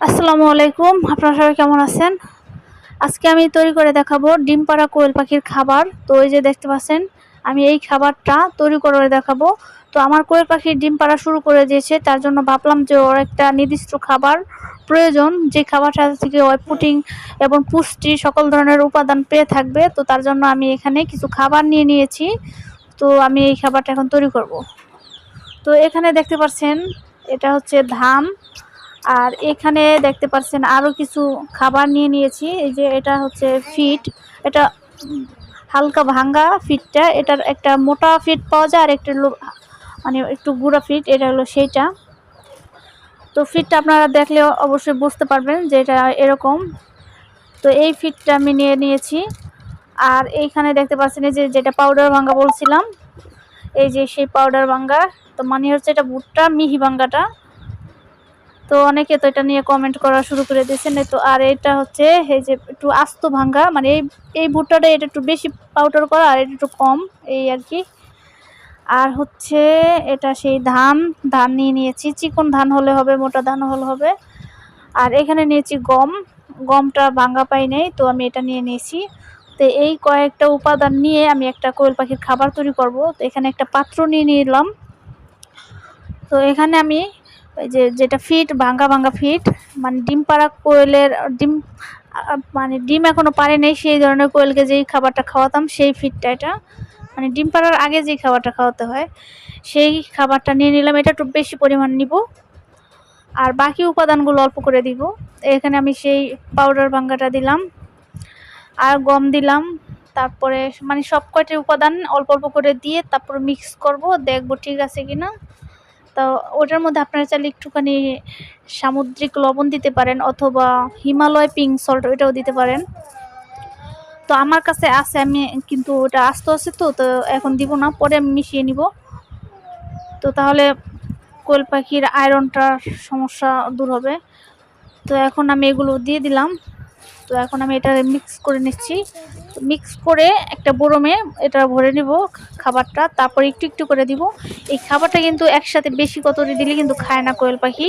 আসসালামু আলাইকুম। আপনারা সবাই কেমন আছেন? আজকে আমি তৈরি করে দেখাবো ডিম পাড়া কোয়েল পাখির খাবার। তো এই যে দেখতে পাচ্ছেন, আমি এই খাবারটা তৈরি করে দেখাবো। তো আমার কোয়েল পাখির ডিম পাড়া শুরু করে দিয়েছে। তার জন্য ভাবলাম যে ওর একটা নির্দিষ্ট খাবার প্রয়োজন। যে খাবারটা থেকে ওই পুটিং এবং পুষ্টি সকল ধরনের উপাদান পেয়ে থাকবে। তো তার জন্য আমি এখানে কিছু খাবার নিয়ে নিয়েছি। তো আমি এই খাবারটা এখন তৈরি করব। তো এখানে দেখতে পাচ্ছেন, এটা হচ্ছে ধান আর এখানে দেখতে পাচ্ছেন আরও কিছু খাবার নিয়ে নিয়েছি। এই যে এটা হচ্ছে ফিট। এটা হালকা ভাঙ্গা ফিটটা। এটার একটা মোটা ফিট পাওয়া যায় আর একটা মানে একটু গুঁড়া ফিট। এটা হলো সেইটা। তো ফিটটা আপনারা দেখলে অবশ্যই বুঝতে পারবেন যে এটা এরকম। তো এই ফিটটা আমি নিয়ে নিয়েছি। আর এইখানে দেখতে পাচ্ছেন যে যেটা পাউডার ভাঙ্গা বলছিলাম, এই যে সেই পাউডার ভাঙ্গা। তো মানে হচ্ছে এটা ভুট্টা, মিহি ভাঙ্গাটা। তো অনেকে তো এটা নিয়ে কমেন্ট করা শুরু করে দিয়েছেন তো আর এটা হচ্ছে, এই যে একটু আস্ত ভাঙ্গা মানে এই এই ভুট্টাটা এটা একটু বেশি পাউডার করা, আর এটা একটু কম, এই আর কি। আর হচ্ছে এটা সেই ধান ধান নিয়ে নিয়েছি, চিকন ধান হলে হবে, মোটা ধান হলে হবে। আর এখানে নিয়েছি গম, গমটা ভাঙ্গা পাই নেই, তো আমি এটা নিয়ে নিয়েছি। তো এই কয়েকটা উপাদান নিয়ে আমি একটা কোয়েল পাখির খাবার তৈরি করব। তো এখানে একটা পাত্র নিয়ে নিলাম। তো এখানে আমি ওই যে যেটা ফিট, ভাঙ্গা ভাঙ্গা ফিট মানে ডিম পাড়া কোয়েলের, ডিম মানে ডিম এখনও পারে নেই, সেই ধরনের কোয়েলকে যেই খাবারটা খাওয়াতাম, সেই ফিটটা এটা। মানে ডিম পাড়ার আগে যেই খাবারটা খাওয়াতে হয়, সেই খাবারটা নিয়ে নিলাম, এটা একটু বেশি পরিমাণ নিব। আর বাকি উপাদানগুলো অল্প করে দিব। এখানে আমি সেই পাউডার ভাঙ্গাটা দিলাম, আর গম দিলাম। তারপরে মানে সব কয়টি উপাদান অল্প অল্প করে দিয়ে তারপর মিক্স করব, দেখব ঠিক আছে কিনা। তো ওটার মধ্যে আপনারা চাইলে একটুখানি সামুদ্রিক লবণ দিতে পারেন অথবা হিমালয় পিঙ্ক সল্ট ওইটাও দিতে পারেন। তো আমার কাছে আছে, আমি কিন্তু ওটা আস্ত আছে তো তো এখন দিব না, পরে আমি মিশিয়ে নিব। তো তাহলে কোয়েল পাখির আয়রনটার সমস্যা দূর হবে। তো এখন আমি এগুলো দিয়ে দিলাম। তো এখন আমি এটা মিক্স করে নিচ্ছি। মিক্স করে একটা বরমে এটা ভরে নিব খাবারটা, তারপর একটু একটু করে দিব। এই খাবারটা কিন্তু একসাথে বেশি কতরি দিলে কিন্তু খায় না কোয়েল পাখি।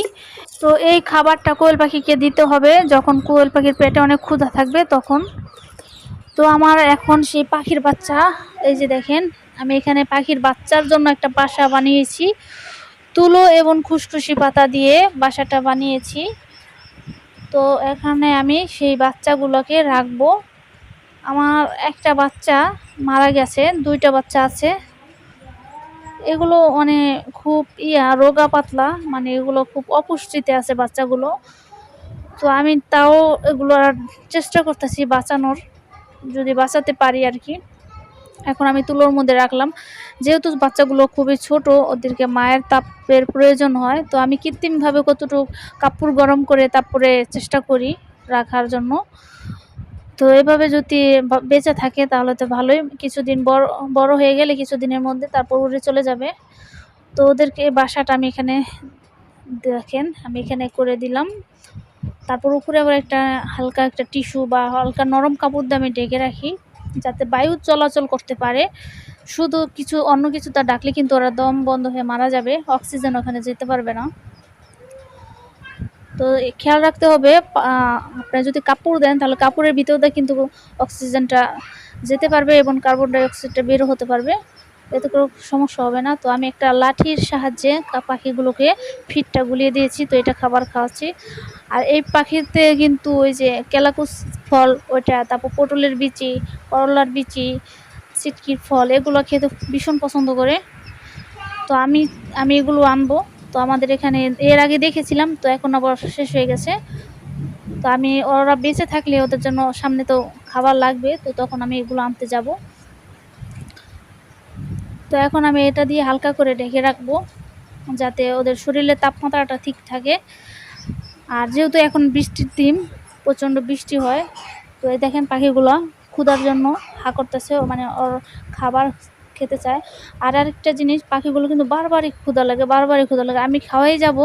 তো এই খাবারটা কোয়েল পাখিকে দিতে হবে, যখন কোয়েল পাখির পেটে অনেক ক্ষুধা থাকবে তখন। তো আমার এখন সেই পাখির বাচ্চা, এই যে দেখেন, আমি এখানে পাখির বাচ্চার জন্য একটা বাসা বানিয়েছি। তুলো এবং খুসখুসি পাতা দিয়ে বাসাটা বানিয়েছি। তো এখানে আমি সেই বাচ্চাগুলোকে রাখব। আমার একটা বাচ্চা মারা গেছে, দুইটা বাচ্চা আছে। এগুলো মানে খুব ইয়া, রোগা পাতলা মানে এগুলো খুব অপুষ্টিতে আছে বাচ্চাগুলো। তো আমি তাও এগুলো চেষ্টা করতেছি বাঁচানোর, যদি বাঁচাতে পারি আর কি। এখন আমি তুলোর মধ্যে রাখলাম। যেহেতু বাচ্চাগুলো খুবই ছোট, ওদেরকে মায়ের তাপের প্রয়োজন হয়, তো আমি কৃত্রিমভাবে কতটুকু কাপড় গরম করে তারপরে চেষ্টা করি রাখার জন্য। তো এভাবে যদি বেঁচে থাকে তাহলে তো ভালোই। কিছুদিন বড় বড় হয়ে গেলে কিছুদিনের মধ্যে তারপর উড়ে চলে যাবে। তো ওদেরকে বাসাটা আমি এখানে দেখেন, আমি এখানে করে দিলাম। তারপর উপরে আবার একটা হালকা একটা টিস্যু বা হালকা নরম কাপড় দিয়ে আমি ঢেকে রাখি। যাতে বায়ু চলাচল করতে পারে। শুধু কিছু অন্য কিছু তা ডাকলে কিন্তু ওরা দম বন্ধ হয়ে মারা যাবে। অক্সিজেন ওখানে যেতে পারবে না। তো খেয়াল রাখতে হবে আপনারা যদি কাপড় দেন তাহলে কাপড়ের ভিতরে কিন্তু অক্সিজেনটা যেতে পারবে এবং কার্বন ডাইঅক্সাইডটা বেরো হতে পারবে। এতে কোনো সমস্যা হবে না। তো আমি একটা লাঠির সাহায্যে পাখিগুলোকে ফিটটা গুলিয়ে দিয়েছি, তো এটা খাবার খাওয়াচ্ছি। আর এই পাখিতে কিন্তু ওই যে কেলাকুস ফল, ওইটা, তারপর পটলের বিচি, করলার বিচি, সিটকির ফল, এগুলো খেতে ভীষণ পছন্দ করে। তো আমি আমি এগুলো আনব। তো আমাদের এখানে এর আগে দেখেছিলাম, তো এখন আবার শেষ হয়ে গেছে। তো আমি, ওরা বেঁচে থাকলে ওদের জন্য সামনে তো খাবার লাগবে, তো তখন আমি এগুলো আনতে যাব। তো এখন আমি এটা দিয়ে হালকা করে ঢেকে রাখব, যাতে ওদের শরীরের তাপমাত্রাটা ঠিক থাকে। আর যেহেতু এখন বৃষ্টির দিন, প্রচণ্ড বৃষ্টি হয়, তো এই দেখেন পাখিগুলো ক্ষুধার জন্য হা করতেছে মানে ওর খাবার খেতে চায়। আর আরেকটা জিনিস, পাখিগুলো কিন্তু বারবারই ক্ষুধা লাগে, বারবারই ক্ষুধা লাগে। আমি খাওয়াই যাব,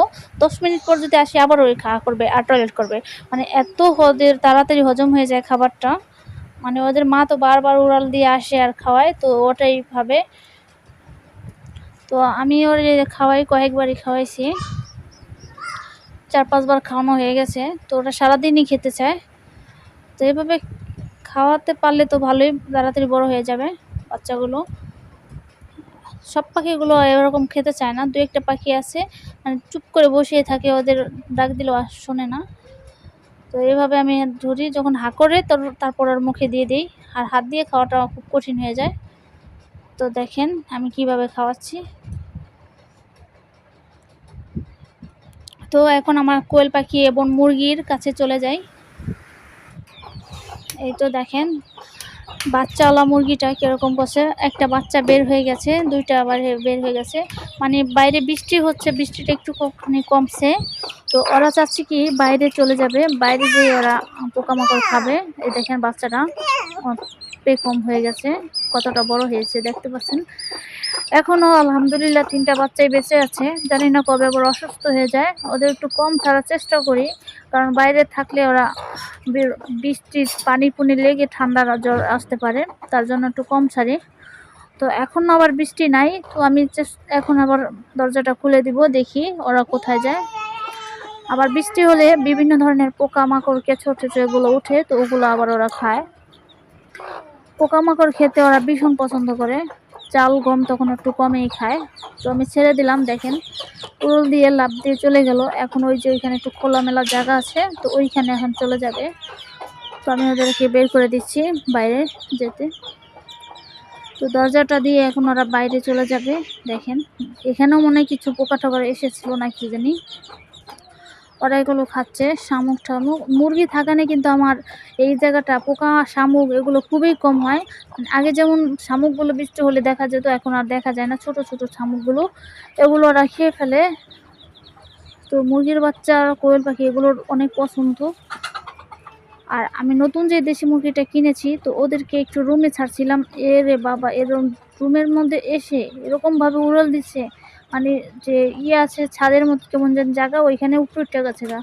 দশ মিনিট পর যদি আসি, আবার ওই খাওয়া করবে আর টয়লেট করবে। মানে এত ওদের তাড়াতাড়ি হজম হয়ে যায় খাবারটা। মানে ওদের মা তো বারবার উড়াল দিয়ে আসে আর খাওয়ায়, তো ওটাই ভাবে তো আমি ওর খাওয়াই, কয়েকবারই খাওয়াইছি। চার পাঁচবার খাওয়ানো হয়ে গেছে। তো ওরা সারাদিনই খেতে চায়। তো এভাবে খাওয়াতে পারলে তো ভালোই, তাড়াতাড়ি বড় হয়ে যাবে বাচ্চাগুলো। সব পাখিগুলো এরকম খেতে চায় না। দু একটা পাখি আছে মানে চুপ করে বসিয়ে থাকে, ওদের ডাক দিলেও শোনে না। তো এইভাবে আমি ধরি, যখন হা করে তারপর ওর মুখে দিয়ে দিই। আর হাত দিয়ে খাওয়াটা খুব কঠিন হয়ে যায়। তো দেখেন আমি কীভাবে খাওয়াচ্ছি। তো এখন আমার কোয়েল পাখি এবং মুরগির কাছে চলে যাই। এই তো দেখেন, বাচ্চাওয়ালা মুরগিটা কীরকম করছে। একটা বাচ্চা বের হয়ে গেছে, দুইটা আবার বের হয়ে গেছে। মানে বাইরে বৃষ্টি হচ্ছে, বৃষ্টিটা একটু মানে কমছে। তো ওরা চাচ্ছে কি বাইরে চলে যাবে, বাইরে যেয়ে ওরা পোকামাকড় খাবে। এই দেখেন বাচ্চাটা পে কম হয়ে গেছে। কতটা বড় হয়েছে দেখতে পাচ্ছেন। এখনও আলহামদুলিল্লাহ তিনটা বাচ্চাই বেঁচে আছে। জানি না কবে আবার অসুস্থ হয়ে যায়। ওদের একটু কম ছাড়ার চেষ্টা করি। কারণ বাইরে থাকলে ওরা বৃষ্টির পানি পুনি লেগে ঠান্ডা জ্বর আসতে পারে। তার জন্য একটু কম ছাড়ি। তো এখন আবার বৃষ্টি নাই। তো আমি এখন আবার দরজাটা খুলে দিব, দেখি ওরা কোথায় যায়। আবার বৃষ্টি হলে বিভিন্ন ধরনের পোকামাকড় কেঁচো টেচো এগুলো উঠে তো ওগুলো আবার ওরা খায়। পোকামাকড় খেতে ওরা ভীষণ পছন্দ করে। চাল, গম তখন একটু কমেই খায়। তো আমি ছেড়ে দিলাম, দেখেন। উড়ল দিয়ে লাভ দিয়ে চলে গেল। এখন ওই যে ওইখানে একটু খোলামেলা জায়গা আছে, তো ওইখানে এখন চলে যাবে। তো আমি ওদেরকে বের করে দিচ্ছি বাইরে যেতে। তো দরজাটা দিয়ে এখন ওরা বাইরে চলে যাবে, দেখেন। এখানেও মনে হয় কিছু পোকা টোকা এসেছিল না কি জানি। ওরা এগুলো খাচ্ছে, শামুক ঠামুক মুরগি থাকানে কিন্তু আমার এই জায়গাটা, পোকা, শামুক, এগুলো খুবই কম হয়। আগে যেমন শামুকগুলো বৃষ্টি হলে দেখা যেত, এখন আর দেখা যায় না। ছোট ছোট শামুকগুলো, এগুলো ওরা খেয়ে ফেলে। তো মুরগির বাচ্চা, কোয়েল পাখি এগুলোর অনেক পছন্দ। আর আমি নতুন যে দেশি মুরগিটা কিনেছি, তো ওদেরকে একটু রুমে ছাড়ছিলাম। এ রে বাবা এরকম রুমের মধ্যে এসে এরকমভাবে উড়াল দিচ্ছে। মানে যে ইয়ে আছে, ছাদের মতো কেমন যেন জায়গা, ওইখানে উপরে উঠে গেছে গা।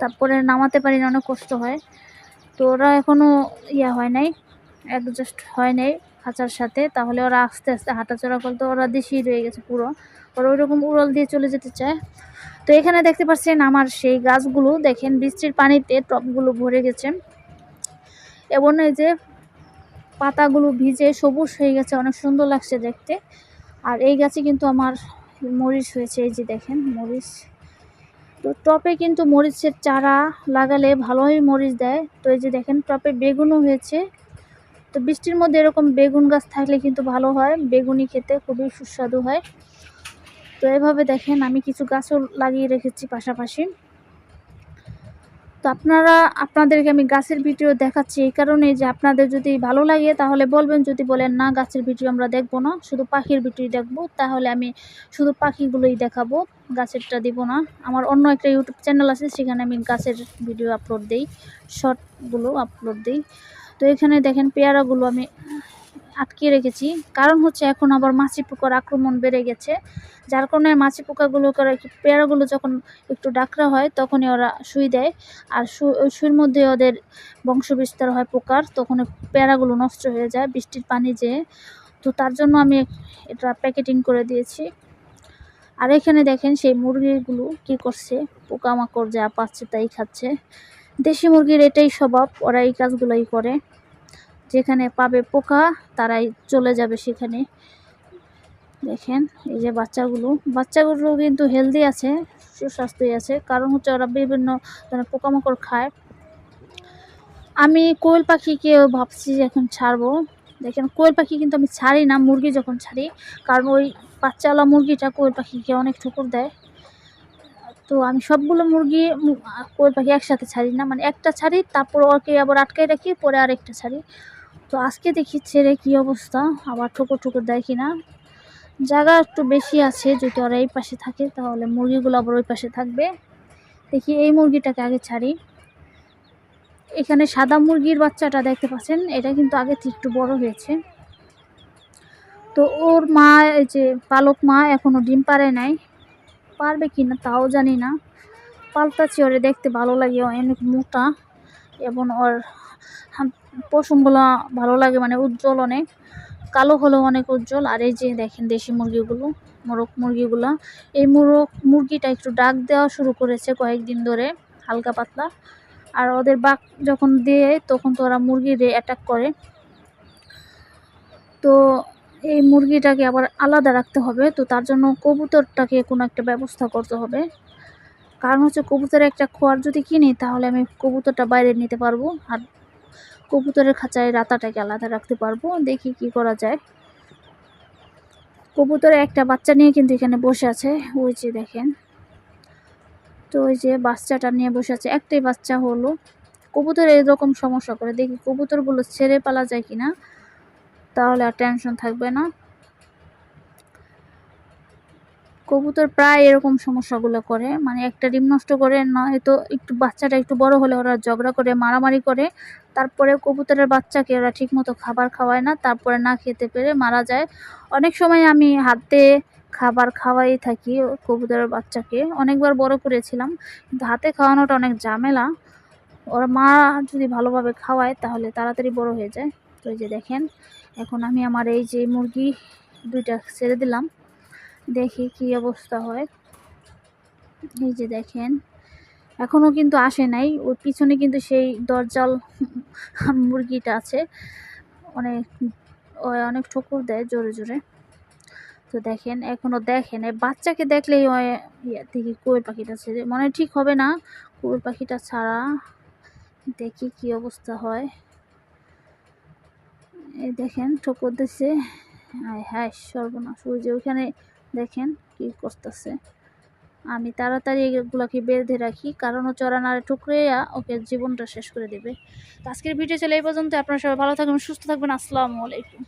তারপরে নামাতে পারি না, অনেক কষ্ট হয়। তো ওরা এখনও ইয়া হয় নাই অ্যাডজাস্ট হয় নাই খাঁচার সাথে। তাহলে ওরা আস্তে আস্তে হাঁটাচড়া করতে, ওরা দেশি রয়ে গেছে পুরো। ওরা ওইরকম উড়াল দিয়ে চলে যেতে চায়। তো এখানে দেখতে পাচ্ছেন আমার সেই গাছগুলো। দেখেন, বৃষ্টির পানিতে টপগুলো ভরে গেছে। এবং এই যে পাতাগুলো ভিজে সবুজ হয়ে গেছে, অনেক সুন্দর লাগছে দেখতে। আর এই গাছে কিন্তু আমার মরিচ হয়েছে, এই যে দেখেন মরিচ। তো টপে কিন্তু মরিচের চারা লাগালে ভালোই মরিচ দেয়। তো এই যে দেখেন টপে বেগুনও হয়েছে। তো বৃষ্টির মধ্যে এরকম বেগুন গাছ থাকলে কিন্তু ভালো হয়, বেগুনি খেতে খুবই সুস্বাদু হয়। তো এভাবে দেখেন আমি কিছু গাছও লাগিয়ে রেখেছি পাশাপাশি। তো আপনারা, আপনাদেরকে আমি গাছের ভিডিও দেখাচ্ছি এই কারণে যে আপনাদের যদি ভালো লাগে তাহলে বলবেন, যদি বলেন না গাছের ভিডিও আমরা দেখব না, শুধু পাখির ভিডিও দেখব, তাহলে আমি শুধু পাখিগুলোই দেখাবো, গাছেরটা দিব না। আমার অন্য একটা ইউটিউব চ্যানেল আছে, সেখানে আমি গাছের ভিডিও আপলোড দিই, শর্টগুলো আপলোড দিই। তো এখানে দেখেন পেয়ারাগুলো আমি আটকে রেখেছি। কারণ হচ্ছে এখন আবার মাছি পোকার আক্রমণ বেড়ে গেছে। যার কারণে মাছি পোকাগুলো করে পেয়ারাগুলো যখন একটু ডাকরা হয় তখনই ওরা শুই দেয়। আর ওই শুইয়ের মধ্যে ওদের বংশ বিস্তার হয় পোকার, তখন পেয়ারাগুলো নষ্ট হয়ে যায় বৃষ্টির পানি যেয়ে। তো তার জন্য আমি এটা প্যাকেটিং করে দিয়েছি। আর এখানে দেখেন সেই মুরগিগুলো কি করছে, পোকামাকড় যা পাচ্ছে তাই খাচ্ছে। দেশি মুরগির এটাই স্বভাব, ওরা এই কাজগুলোই করে। যেখানে পাবে পোকা, তারাই চলে যাবে সেখানে। দেখেন, এই যে বাচ্চাগুলো। বাচ্চাগুলো কিন্তু হেলদি আছে, সুস্বাস্থ্যই আছে। কারণ হচ্ছে ওরা বিভিন্ন ধরনের পোকামাকড় খায়। আমি কোয়েল পাখিকে ভাবছি যে এখন ছাড়বো। দেখেন, কোয়েল পাখি কিন্তু আমি ছাড়ি না, মুরগি যখন ছাড়ি, কারণ ওই বাচ্চাওয়ালা মুরগিটা কোয়েল পাখিকে অনেক ঠুকুর দেয়। তো আমি সবগুলো মুরগি কোয়েল পাখি একসাথে ছাড়ি না। মানে একটা ছাড়ি, তারপর ওকে আবার আটকাই রাখি, পরে আরেকটা ছাড়ি। তো আজকে দেখি ছেড়ে কী অবস্থা? আবার ঠুকুর ঠুকুর দেয় কিনা? জায়গা একটু বেশি আছে, যদি ওরা এই পাশে থাকে, তাহলে মুরগিগুলো আবার ওই পাশে থাকবে। দেখি এই মুরগিটাকে আগে ছাড়ি। এখানে সাদা মুরগির বাচ্চাটা দেখতে পাচ্ছেন, এটা কিন্তু আগে থেকে একটু বড় হয়েছে। তো ওর মা, এই যে পালক মা এখনও ডিম পারে নাই। পারবে কি না তাও জানি না। পাল্টাচ্ছি ওরে দেখতে ভালো লাগে, অনেক মোটা। এবং ওর পশমগুলো ভালো লাগে মানে উজ্জ্বল অনেক। কালো হলেও অনেক উজ্জ্বল। আর এই যে দেখেন দেশি মুরগিগুলো, মোরগ মুরগিগুলো। এই মোরগ মুরগিটা একটু ডাক দেওয়া শুরু করেছে কয়েকদিন ধরে, হালকা পাতলা। আর ওদের বাঘ যখন দিয়ে, তখন তো ওরা মুরগিরে অ্যাটাক করে। তো এই মুরগিটাকে আবার আলাদা রাখতে হবে। তো তার জন্য কবুতরটাকে কোনো একটা ব্যবস্থা করতে হবে। কারণ হচ্ছে কবুতরের একটা খোয়ার যদি কিনি, তাহলে আমি কবুতরটা বাইরে নিতে পারব। আর কবুতরের খাঁচায় রাতাটাকে আলাদা রাখতে পারব। দেখি কি করা যায়। কবুতরে একটা বাচ্চা নিয়ে কিন্তু এখানে বসে আছে। ওই যে দেখেন। তো ওই যে বাচ্চাটা নিয়ে বসে আছে। একটাই বাচ্চা হলো। কবুতর এরকম সমস্যা করে। দেখি কবুতরগুলো ছেড়ে পালা যায় কিনা। তাহলে আর টেনশন থাকবে না। কবুতর প্রায় এরকম সমস্যাগুলো করে। মানে একটা ডিম নষ্ট করে নয়তো একটু বাচ্চাটা একটু বড় হলে ওরা ঝগড়া করে, মারামারি করে। তারপরে কবুতরের বাচ্চাকে ওরা ঠিকমতো খাবার খাওয়ায় না, তারপরে না খেতে পেরে মারা যায়। অনেক সময় আমি হাতে খাবার খাওয়াই থাকি কবুতরের বাচ্চাকে। অনেকবার বড় করেছিলাম, কিন্তু হাতে খাওয়ানোটা অনেক ঝামেলা। ওরা মা যদি ভালোভাবে খাওয়ায়, তাহলে তাড়াতাড়ি বড় হয়ে যায়। তো এই যে দেখেন, এখন আমি আমার এই যে মুরগি দুইটা ছেড়ে দিলাম। দেখি কি অবস্থা হয়। এই যে দেখেন এখনও কিন্তু আসে নাই। ওর পিছনে কিন্তু সেই দরজাল মুরগিটা আছে। অনেক অনেক ঠকুর দেয় জোরে জোরে। তো দেখেন এখনও দেখেন বাচ্চাকে দেখলেই দেখি কুয়ের পাখিটা ছেড়ে মনে ঠিক হবে না কোয়েল পাখিটা ছাড়া। দেখি কি অবস্থা হয়। এই দেখেন, ঠকুর দিচ্ছে হায়, সর্বনাশ। ওই যে ওইখানে দেখেন কি করতেছে। আমি তাড়াতাড়ি এগুলোকে বেঁধে রাখি, কারণ ও চড়া নাড়ে ঠুকরেয়া ওকে জীবনটা শেষ করে দেবে। তো আজকের ভিডিও চলে এই পর্যন্ত আপনারা সবাই ভালো থাকবেন, সুস্থ থাকবেন, আসসালামু আলাইকুম।